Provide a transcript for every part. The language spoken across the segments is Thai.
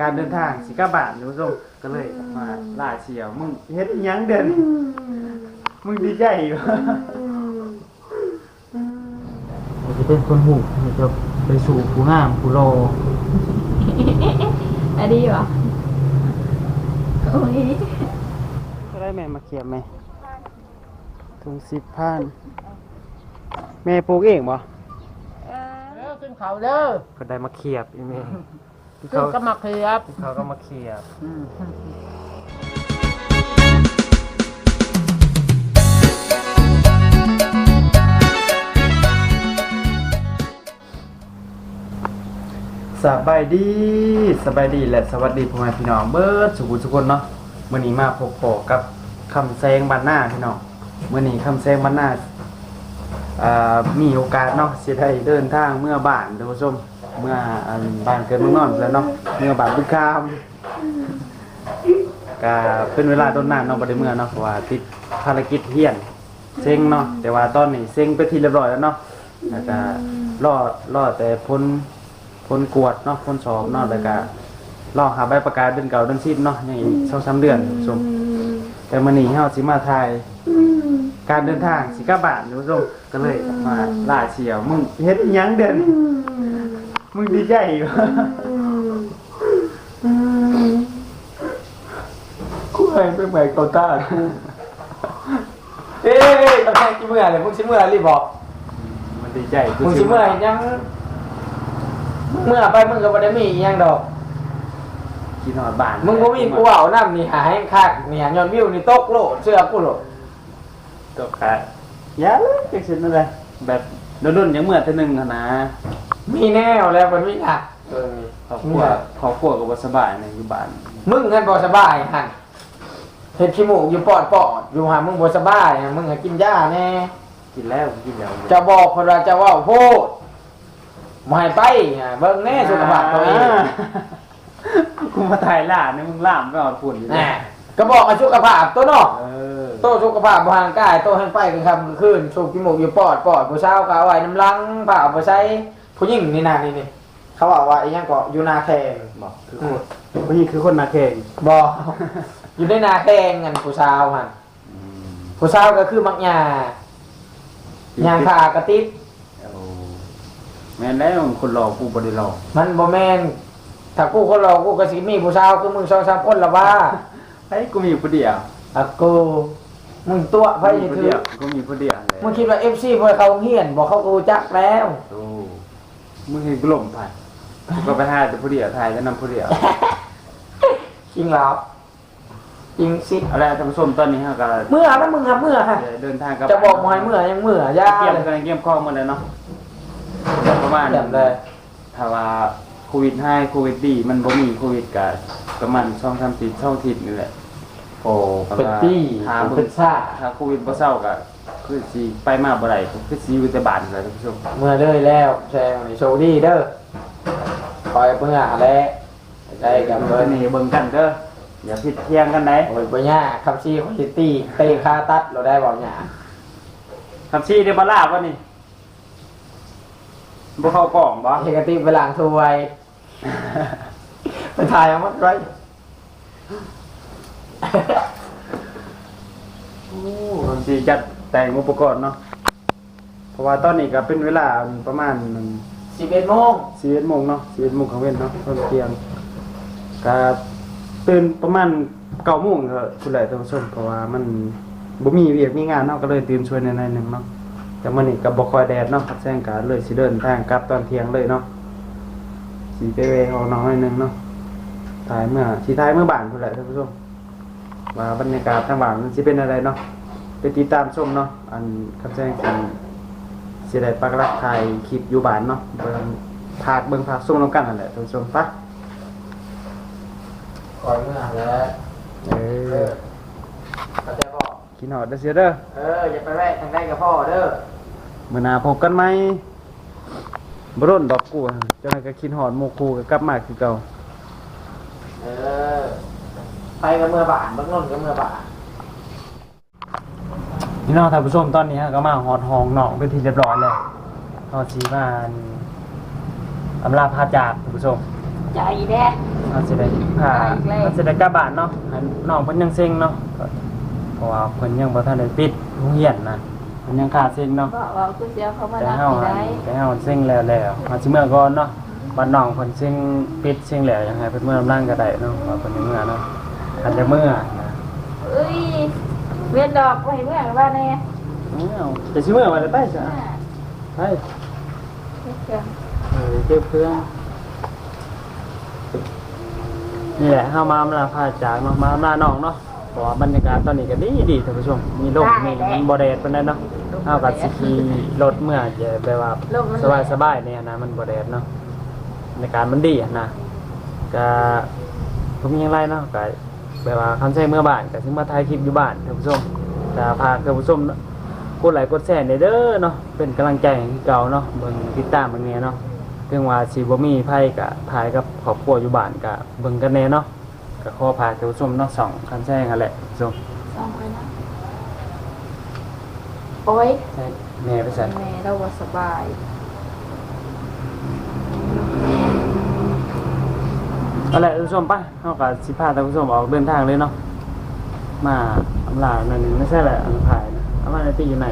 การเดินทางสิกลับบ้านท่านผู้ชมก็เลยมาล่าเชียวมึงเฮ็ดอิหยังเด่นมึงดีใจอยู่จะเป็นคนหูจะไปสู่ผู้งามผู้รออันนี้เหรอโอ้ยก็ได้แม่มาเขียบไหมถุงสิบพันแม่ปลูกเองบ่เด้อขึ้นเขาเด้อก็ได้มาเขียบอีแม่ ขึ้นก็มาเคลียบเขาก็มาเขียบสบายดีสบายดีและสวัสดีพ่อแม่พี่น้องเบิร์ดสุขุมสุคนเนาะมื้อนี้มาพบปอกับคำแซงบ้านหน้าพี่น้องมื้อนี้คำแซงบ้านหน้าอ่ามีโอกาสเนาะสิได้เดินทางเมื่อบ้านท่านผู้ชม เมื่ออันบ้านเกิดเมืองนอนแล้วเนาะเมื่อบานบุญคามก็เป็นเวลาต้นนานเนาะบ่ได้เมื่อเนาะเพราะว่าติดภารกิจเฮียนเซ็งเนาะแต่ว่าตอนนี้เซ็งไปทีเรียบร้อยแล้วเนาะแล้วก็รอรอแต่พ้นพ้นกวดเนาะพ้นสอบเนาะแล้วก็รอหาใบประกาศเดือนเก่าเดือนสิบเนาะยังอีกสองสามเดือนชมแต่มื้อนี้เฮาสิมาถ่ายการเดินทางสิกลับบ้านคุณผู้ชมก็เลยมาล่าเชียวมึงเฮ็ดหยังเด่น มึงดีใจอยู่กูให้ไปใหม่เกาต้ากูเอ้ยกำแพงกี่เมื่อเลยมึงสิเมื่อรีบบอกมันดีใจกูมึงสิเมื่อยัง เมื่อไปมึงก็บ่ได้มีอีหยังดอก กินฮอดบานมึงบ่มีกูเอาน้ำนี่หาให้คักนี่หายอดวิวนี่ตกโลดเสื้อกูโลดตกกะยาเลยจังซี่นั่นแหละแบบโดนๆยังเมื่อเทื่อหนึงหั้นนะ มีแนวแล้วมันมีหนักเออครอบครัวครอบครัวก็บ่สบายในอยู่บ้านมึงกันบ่สบายหั่นเฮ็ดขี้มูกอยู่ปอดปอดอยู่หามึงบ่สบายหั่นมึงก็กินยาแน่กินแล้วกินแล้วจะบอกคนว่าจะเว้าโพดบ่ให้ไปอะเบิ่งแน่สุขภาพตัวเองกูมาถ่ายล่าเนี่ยมึงล่ามก็เอาฝุ่นอยู่แน่ก็บอกว่าสุขภาพตัวเนาะเออโตสุขภาพบางกายโตให้ไปกันคำกลางคืนสูบกิมูกอยู่ปอดปอดผู้เช้าวก็เอาไว้น้ำลังผ่าเอาไปใช้ ผู้หญิงนี่นานี่นี่เขาบอกว่าไอ้ยังก็อยู่นาแข่งบอกคือคนผู้หญิงคือคนนาเข่งบอกอยู่ในนาแข่งกันผู้เช้าวหันผู้เช้าวก็คือมักยายางขากระติดเอาแม่นแล้วคนรอกูบ่ได้รอมันบ่แม่นถ้ากูคนรอกูก็สิมีผู้เช้าวคือมึงสองสามคนละว่าไอ้ยกูมีอยู่ผู้เดียวอะกูมึงตัวไปกูมีผู้ถืเดีอยวกูมีผู้เดียวเลยมึงคิดว่า FC พอเขาเฮียนบอกเขากูจักแล้วโอ้ มึงเห็นกูหล่มไปกูก็ไปถ่ายแต่ผู้เดียวถ่ายแล้วนำผู้เดียวจริงแล้วจริงสิเอาละท่านผู้ชมตอนนี้ฮะก็เมื่อแล้วมึงครับเมื่อฮะเดินทางกลับจะบอกมอยเมื่อยังเมื่อยาเกี่ยมเลยกันเกี่ยมข้องหมาเลยเนาะประมาณเยี่ยมเลยถ้าว่าโควิดให้โควิดดีมันบ่มีโควิดก็ประมาณ2 3ติด2ทิศนี่แหละโอ้ก็เป็นว่าปี้หาเป็เบิ่นงซ่าถ้าโควิดบ่เศร้าก็ คือสิไปมาบ่ได้ก็คือสิอยู่แต่บ้านเลยท่านผู้ชมเมื่อเลยแล้วแซงนี่โชว์ดีเด้อคอยเมื่อแล้วได้กับเบเบออร์ร์นี่นี้เบิ่งกันเด้ออย่าผิดเที่ยงกันไหนโอ้ยปัญญาคำซีคอนติตี้เตะคาตัดเราได้บอกเนี่ยคำชี้ได้บ่ลาบบ่นี่บ่เข้ากล่องบ่เฮกติไปหลังถวยไปถ่ายเอามัดไว้โอ้คำชี้จัด แต่งอุปกรณ์เนาะเพราะว่าตอนนี้ก็เป็นเวลาประมาณสิบเอ็ดโมง11โมงเนาะ11โมงของเว้นเนาะตอนเที่ยงก็ตื่นประมาณ9โมงก็คุณแหละท่านผู้ชมเพราะว่ามันบ่มีเวียกมีงานเนาะก็เลยตื่นช่วยหน่อยๆหนึงเนาะแต่มื้อนี้ก็บ่ค่อยแดดเนาะครับแซงก็เลยสิเดินทางกลับตอนเที่ยงเลยเนาะสิไปเวเอาน้องหน่อยหนึงเนาะถ่ายเมื่อสิถ่ายเมื่อบ้านพุ่นแหละท่านผู้ชมว่าบรรยากาศทางบ้านมันสิเป็นอะไรเนาะ ไปติดตามชมเนาะอันครับแซงสิสิได้ปักหลักถ่ายคลิปอยู่บ้านเนาะเบิ่งภาคเบิ่งภาคส่งนํกันนั่นแหละท่านผู้ชมปะคอยเมื่อแล้วเอเอออเขาจะบอกกินหอดเด้อเสียเด้อเอออย่าไปแวะทางใดกับพ่อเด้อ มื่อหนาพบกันไหมบร่นดอกกูอะเจ้าหน้าก็คิดหอดหมูคูก็กลับมาคือเก่า เออ ไปกับเมื่อบานเบื้องต้นกับเมื่อบาน พี่น้องท่านผู้ชมตอนนี้ฮะก็มาหอดหองหนองเป็นที่เรียบร้อยแล้วทอดสีบานอำลาพาจากท่านผู้ชมใจแด้เขาจะได้ผ่าเขาจะได้กลับบ้านเนาะให้น้องเพิ่นยังเซ็งเนาะก็เพราะว่าเพิ่นยังบ่ทันได้ปิดโรงเรียนนะเพิ่นยังขาดเซ็งเนาะบอกว่ากูเสียเขามาแต่รับเฮาไม่อะได้แต่เฮาเซ็งแล้วแล้วมาสิเมื่อก่อนเนาะบ้านน้องเพิ่นเซ็งปิดเซ็งแล้วยังไงเพิ่นเมื่อลำลังก็ได้เนาะว่าเพิ่นยังเมื่อเนาะคันจะเมื่อนะ เอ้ย เวียนดอกไปเมื่อว่าแน่อ้าวจะสิเมื่อมาได้ไปซะไปเออเก็บเครื่องนี่แหละเฮามาอำลาพาจากเนาะมาอำลาน้องเนาะเพราะว่าบรรยากาศตอนนี้ก็ดีดีท่านผู้ชม มีลมมีมันบ่แดดปานใดเนาะเฮาก็สิขี่รถเมื่อจะแบบว่าลมมันสบายสบายเนี่ยนะมันบ่แดดเนาะบรรยากาศมันดีอะนะก็ผมมีหยังไรเนาะก็ แบบว่าคำใช้เมื่อบ้านก็สิมาถ่ายคลิปอยู่บ้านท่านผู้ชมก็พาท่านผู้ชมกดไลค์กดแชร์เด้อเนาะเป็นกำลังใจให้คือเก่าเนาะเบิ่งติดตามเบิ่งแหน่เนาะถึงว่าสิบ่มีไผก็ถ่ายกับครอบครัวอยู่บ้านก็เบิ่งกันแหน่เนาะก็ขอพาท่านผู้ชมเนาะสองคำแช้นั่นแหละท่านผู้ชมสองคนนะโอ้ยใช่แม่ไปใส่แม่เราว่าสบาย เอาละท่านผู้ชมไปเฮาก็สิพาท่านผู้ชมออกเดินทางเลยเนาะ มาอำลานั่นไม่ใช่แหละอันขายนะเอามาในตีอยู่ไหน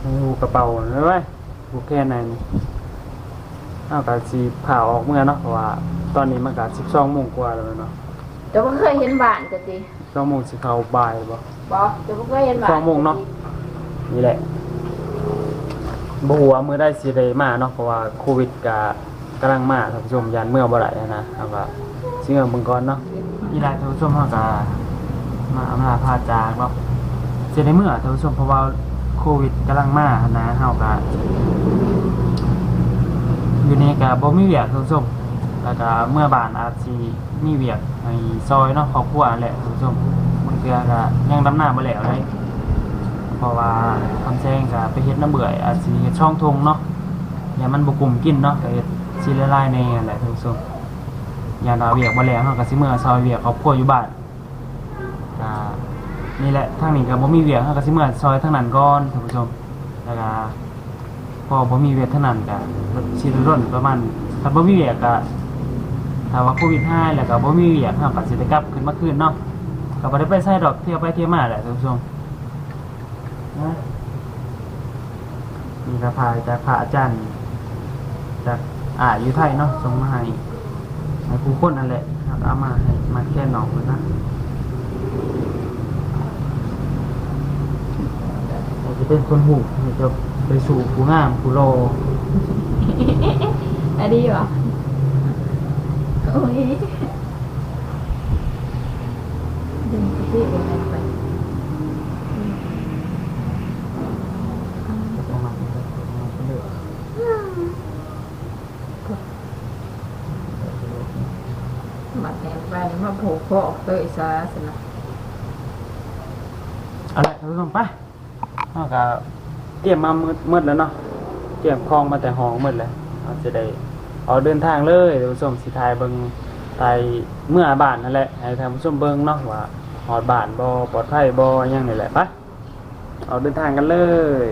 ในหูกระเป๋าใช่ไหมหูแค่ไหนนี่เอากาสีผ่าออกเมื่อเนาะเพราะว่า ตอนนี้มันกาสิบสองโมงกว่าแล้วเนาะเดี๋ยวผมเคยเห็นบ้านกันดิสองโมงสิเข้าบ่ายบ่บอกเดี๋ยวผมเคยเห็นบ้านสองโมงเนาะนี่แหละบ่หัวามือได้สิได้มาเนาะเพราะว่าโควิดกะ กำลังมาท่านผู้ชมยานเมื่อบ่ได้นะเอาก็สิเมื่อเบิ่งก่อนเนาะนี่แหละท่านผู้ชมเฮาก็มาอำลาพาจากเนาะสิได้เมื่อท่านผู้ชมเพราะว่าโควิดกำลังมานะเฮาก็อยู่ในก็บ่มีเวียกท่านผู้ชมแล้วก็เมื่อบานอาจสิมีเวียกในซอยเนาะครอบครัวนั่นแหละท่านผู้ชมบางเทื่อก็ยังดำหน้าบ่แล้วเลยเพราะว่าคำแซงก็ไปเฮ็ดน้ำเบื่ออาจสิเฮ็ดช่องทงเนาะอย่ามันบ่กลุ่มกินเนาะก็เฮ็ด สิละลายในนั่แหละท่านผู้ชมอย่าดาเวียกบ่แล้วเฮาก็สิเมื่อซอยเวียกครอบครัวอยู่บ้านอ่านี่แหละทางนี้ก็บ่มีเวียกเฮาก็สิเมื่อซอยทางนั้นก่อนท่านผู้ชมแล้วก็พอบ่มีเวียกทางนั้นก็สิร่นประมาณถ้าบ่มีเวียกก็ถ้าว่าโควิดห้าแล้วก็บ่มีเวียกเฮาก็สิได้กลับขึ้นมาคืนเนาะก็บ่ได้ไปไสดอกเที่ยวไปเที่ยวมาแหละท่านผู้ชมนะมีกระพายจากพระอาจารย์จาก อ่าอยู่ไทยเนาะส่งมาให้ให้ผู้คนนั่นแหละครับเอามาให้มาแค่หนองเลยนะเราจะเป็นคนหูเราจะไปสู่ผู้งามผู้โลอันนี้วะโอ้ยดึงที่อะไรไป มาแทนไป มาผูกคอเตยซาสนะเอาละท่านผู้ชมไปเราก็เตรียมมามืดมืดแล้วเนาะเตรียมคลองมาแต่ห้องมืดเลยเราจะได้เอาเดินทางเลยท่านผู้ชมสิทายเบิงไทยเมื่อบ้านนั่นแหละให้ท่านผู้ชมเบิงเนาะว่าหอดบ้านบ่ปลอดภัยบอยังนี่แหละไปเอาเดินทางกันเลย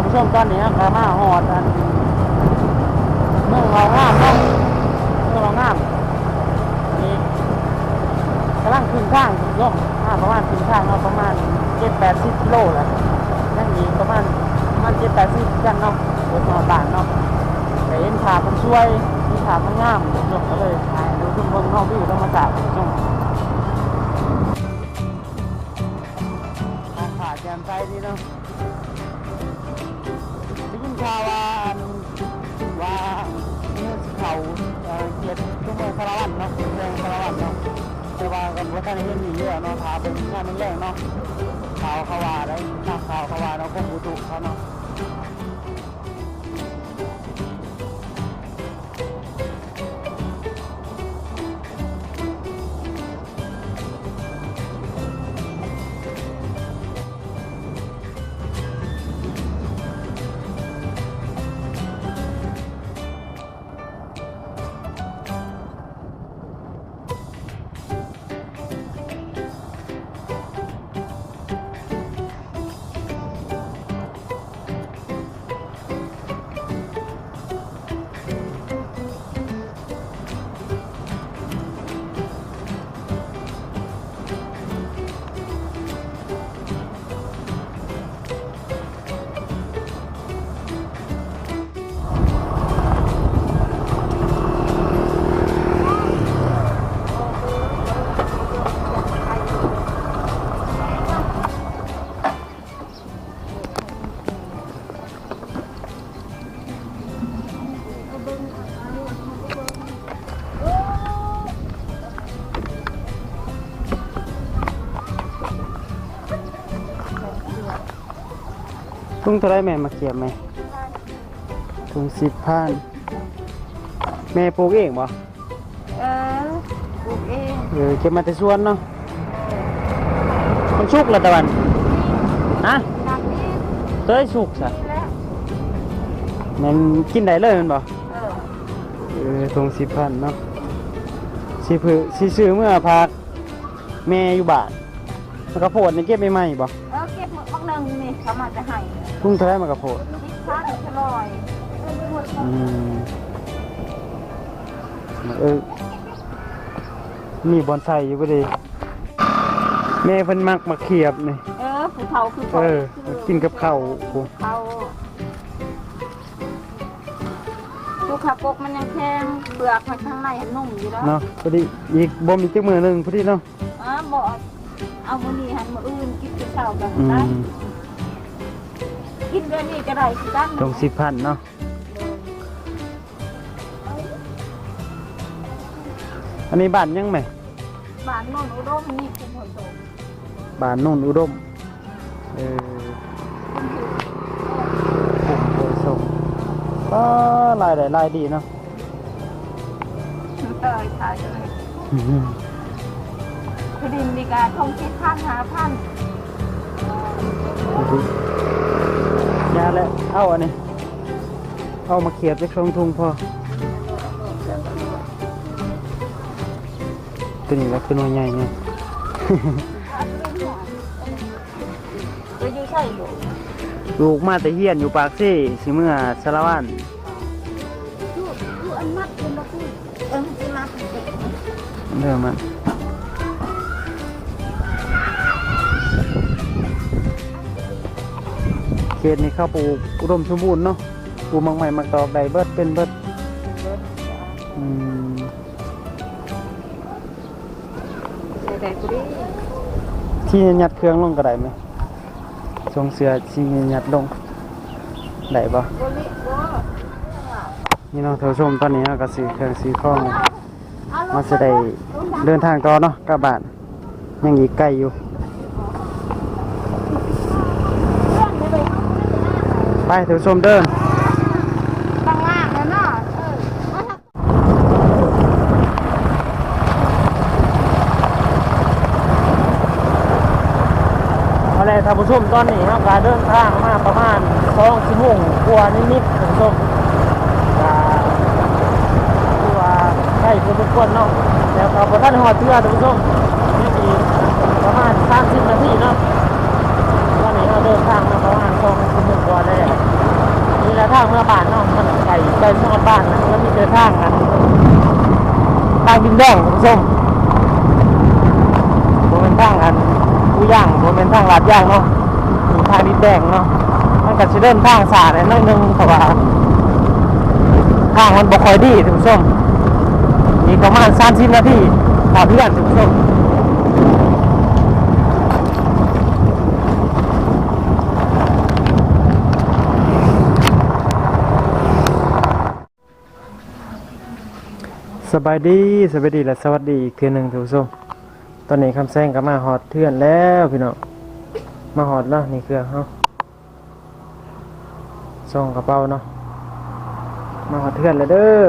านผู้ชมตอนนี้ครับมาหอดอันเมืองเรางามเนาะเมืองเรางามนี่กำลังขึ้นข้างคุณผู้ชมมาประมาณขึ้นข้างเนาประมาณเจ็ดแปดสิบกิโลแหละนั่นนี่ประมาณประมาณเจ็ดแปดสิบกันเนาะรถมาบานเนาะแต่เห็นขาคนช่วยมีขาคนงามคุณผู้ชมก็เลยถ่ายดูทุกคนนอกวิวธรรมศาสตร์คุณผู้ชมทางขาแจ่มใสดีเนาะ แต่ว่ากันว่าท่านเห็นมีเยอะเนาะพาเป็นงานแรงเนาะข่าวขาวาได้ข่าวขาวาว่าเนาะกรมอุตุเขาเนาะ ทุ่งเท่าไรแม่มาเกี่ยมไหมทุ่งสิบพันแม่ปลูกเองบ่เออปลูกเองเออเก็บมาแต่สวนเนาะมันชุกละตะวันฮะเต้ยสุกซะมันกินได้เลยมันบ่ ทุ่งสิบพันเนาะสิพือสิซื้อเมื่อพักแม่อยู่บ้านมันกระโพดนี่เก็บใหม่ๆบ่เออเก็บหมดพักหนึ่งนี่เขามาจะให้ทุ่งเท่าไรมันกระโพดทิศทางชะลอยอืมเออมีบอนไซอยู่บ่ดีแม่เพิ่นมักมาเขียบนี่เออผู้เฒ่าคือเออกินกับข้าวโอ้เขา ลูกขับปกมันยังแข็งเปลือกมันข้างในนุ่มอยู่แล้วเนาะพอดีอีกบ่มีจักมือหนึงพอดีเนาะอ๋อบอกเอามื้อนี้หันมาอื่นกินกับข้าวกันอืได้มกินเดือนนี้ก็ได้คือกันตรงสิบพันเนาะอันนี้บ้านยังไหมบ้านโน่นอุดมนี่คุณผลโตบ้านโน่นอุดมเออ ก็รายได้รายดีเนาะเตยขายเลยคือดินดีการทงคิดพันหาพันยาแล้วเอาอันนี้ เอามาเขียบไปคลองทุงพอตัวนี้ก็คือหน่วยใหญ่เนี่ย จะอยู่ใช่หรือลูกมาแต่เฮียนอยู่ปากซี่สิเมื่อสารวันอยู่อยู่อันมัดเป็นละคุณเออที่มัดเด็กเริ่มมันเขตนี้เข้าปลูกอุดมสมบูรณ์เนาะปลูกมักใหม่มักตอกได้เบิดเป็นเบิดอืมใส่ได้กูดิที่ยัดเครื่องลงก็ได้ไหม ทรงเสือที่ยัดลงได้ปะนี่นี่เน้องเท่าชมตอนนี้เราก็สีเครื่องซื้องมาจะได้เดินทางต่อเนาะกลับบ้านยังอีกไกลอยู่ ไปเท่าชมเดิน ข้างล่างแล้วเนาะเออ เอาเลยท่านผู้ ชมตอนนี้เราก็เดินทางมาประมาณสองชั่วโมงกว่านิดๆท่านผู้ชมก็คือว่าใกล้พอสมควรเนาะแล้วก็พอท่านหอดเรือท่านผู้ชมนี่อีกประมาณสามสิบนาทีเนาะตอนนี้เราเดินทางมาประมาณสองชั่วโมงกว่าแล้วนี่แหละทางเมื่อบ้านเนาะมันไกลไกลเมื่อบ้านนะแล้วมีเดินทางกันทางดินแดงท่านผู้ชมโมเป็นทางอันผู้ย่างโมเป็นทางลาดย่างเนาะ ทางดินแดงเนาะมันก็จะเดินทางสาดน่อยหนึงเพราะว่าทางมันบ่ค่อยดีท่านผู้ชมอีกประมาณ30นาทีพอเพื่อนท่านผู้ชมสบายดีสบายดีและสวัสดีอีกเทื่อหนึ่งท่านผู้ชมตอนนี้คำแซงก็มาหอดเทื่อนแล้วพี่น้อง มาหอดแล้วนี่เครื่องเฮาส่งกระเป๋าเนาะมาหอดเทื่อนแล้วเด้อ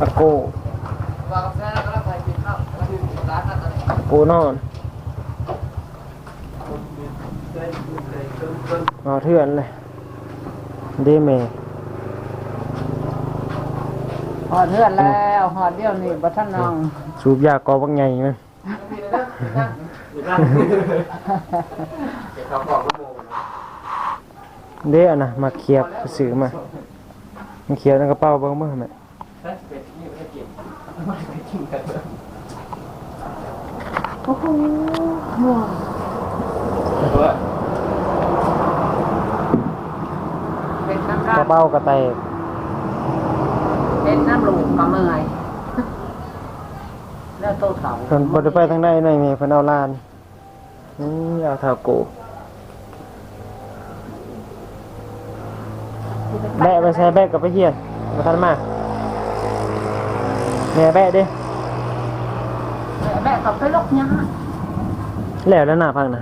อาโกอาโกนอนมาเทื่อนเลยเดเม หอดเทือนแล้วหอดเดียวนี่บัทันนองสูบยากอบักไงมั้ยเด้อะนะมาเคียบซื้อมามาเคียบในกระเป๋าเบิ่งเบิ่งแม่กระเป๋ากระแตก เป็นน้ำลูกก็เมื่อยแล้วโตเถาเพิ่นบ่ได้ไปทางใดหน่อยแม่เพิ่นเอาลานนี่เอาเท่าโกแบะไปใช้แบะกับไปเฮียนบ่ทันมาแม่แบะเด้แม่เขาไปลกยาแล้วแล้วหน้าพังนะ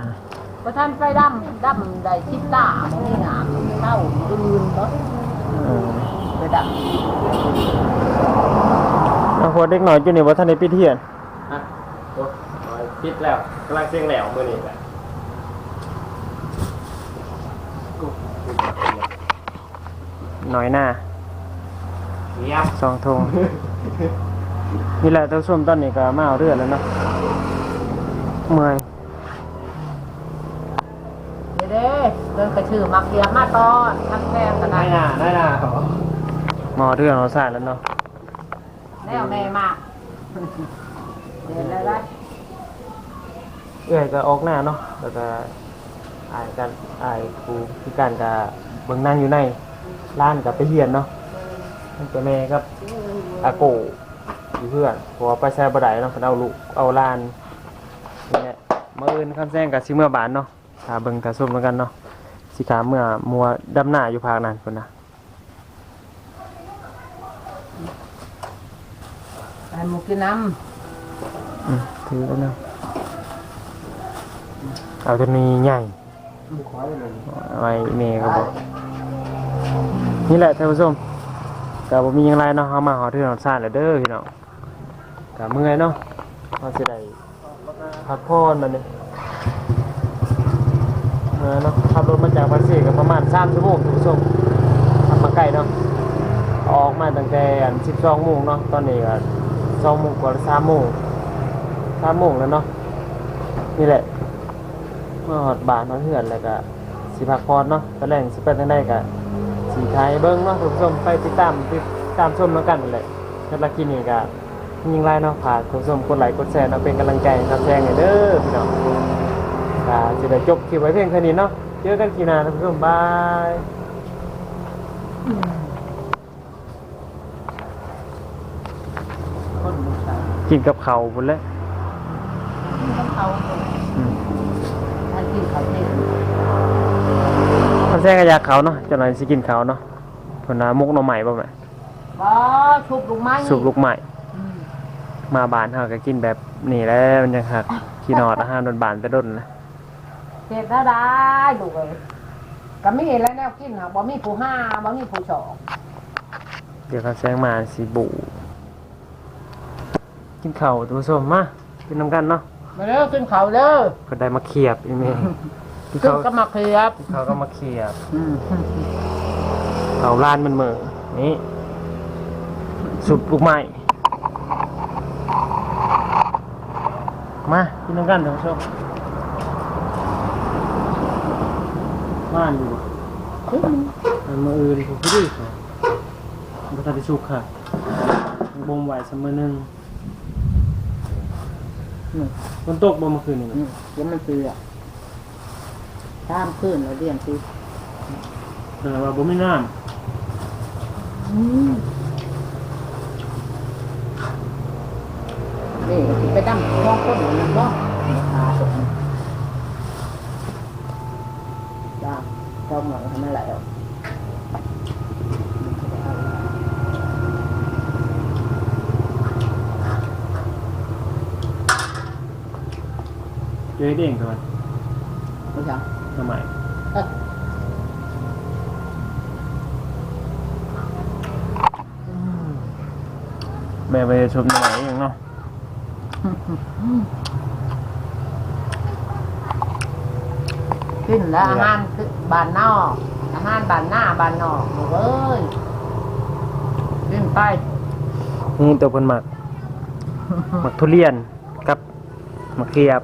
ประท่านไปดำดำได้ชิดตาบ่มีหนามเต้าอื่นเนาะเออไปดเอาหัวเด็กหน่อยจุนี่ว่าท่านได้ปิดเทียนฮะโอ้ยพิดแล้วกำลังเสียงแหลวมือนี่แหละหน่อยหน้าเงียบสองธงนี่แหละท่านผู้ชมตอนนี้ก็มาเอาเรือแล้วเนาะเมื่อยำเด้เด้เดินกระชื่อมักเดียมาตอนทักแซงกันได้ได้หน้าได้หน้าเขา มาเอาเรือเราสายแล้วเนาะแน่แม่มากเดินแล้วได้เอื้อยก็ออกหน้าเนาะแล้วก็อายกันอายครูพิการก็เบิ่งนั่งอยู่ในร้านกับไปเฮียนเนาะนั่นก็แม่กับอาโกอยู่เพื่อนเพราะว่าไปแซ่บ่ได้เนาะเพิ่นเอาลูกเอาหลานนี่แหละมื้ออื่นคำแซงกับสิเมื่อบานเนาะถ้าเบิ่งถ้าส้มแล้วกันเนาะสิขาเมื่อมัวดำหน้าอยู่ภาคนั้นพุ่นน่ะ ไอ้หมูกินน้อืมถือแล้วนะเอาตัวนี้ใหญ่ไว้เมย์ก็บอกนี่แหละท่านผู้ชมก็บ่มีหยังไรเนาะเฮามาหอที่หอซ่านแล้วเด้อพี่น้องก็เมื่อยเนาะเฮาสิได้พักผ่อนบัดนี้เมื่อยเนาะขับรถมาจากภาษีก็ประมาณ3ชั่วโมงท่านผู้ชมขับมาใกล้เนาะออกมาตั้งแต่อัน12โมงเนาะตอนนี้ก็ 2โมงกว่า3โมง3โมงแล้วเนาะนี่แหละเมื่อฮอดบานฮอดเฮือนแล้วก็สิพักผ่อนเนาะตอนแรกสิไปทางใดก็สีไทยเบิ้งเนาะคุณผู้ชมไปติดตามติดตามชมแล้วกันนั่นและสำหรับคลิปนี้ก็ยิงไลน์เนาะฝากคุณผู้ชมกดไลค์กดแชร์เนาะเป็นกำลังใจให้กับแซงหน่อยเด้อพี่น้องก็จะได้จบคลิปไว้เพียงเท่นี้เนาะเจอกันคลิปหน้าท่านผู้ชมบายำคนหมูใส่ กินกับเขาวบุญเลยกินเขาอืมท่านกินเขาเต็มท่านแซงก็อยากเขาเนาะเจ้าหน่อยสิกินเขาวเนาะเพนว่ามุกหน่อใหม่บ่แม่บ่ชุบลูกไม้สุกลูกใหม่ อืมมาบ้านเฮาก็กินแบบนี้แหล้วมันยังหักขี้นอดอาหารโดนบานแต่ดนนะเจ็บแล้วได้ลูกเอ้ยก็มีแล้วแนวกินน่ะบ่มีผู้ห้าบ่มีผู้สอง เดี๋ยวเขาแซงมาสิบู กินข้าวท่านผู้ชมมากินน้ำกันเนาะมาเด้อขึ้นเขาเด้อก็ได้มาเขียบอีเมลขึ้นก็มาเคลียบเขาก็มาเขียบอืมเขาลานมันเหมือนี่สุดลูกไม้มากินน้ำกันท่านผู้ชมบ้านอยู่มันมืออื่นผมพี่ดิค่ะบัตรสุกค่ะบ่มไหวเสมอหนึ่ง ฝนตกบ่เมื่อคืนนี่อืมเดี๋ยวมันเสือตามขึ้นแล้วเรียนสิแต่ว่าบ่มีน้นี่สิไปตั้งท้องคนนั่นบ่ขาตกจ้าเจ้าหมอทำอะไรอะำ เจ๊เองทำไมไม่ใช่ทำไมเอ้ยแม่ไปชมไหนเองเนาะขึ้นแล้วอาหารคือบ้านนอกอาหารบ้านหน้าบ้านนอกลูกเอ้ยขึ้นไปนี่ตัวคนหมักหมักทุเรียนกับหมักเขียบ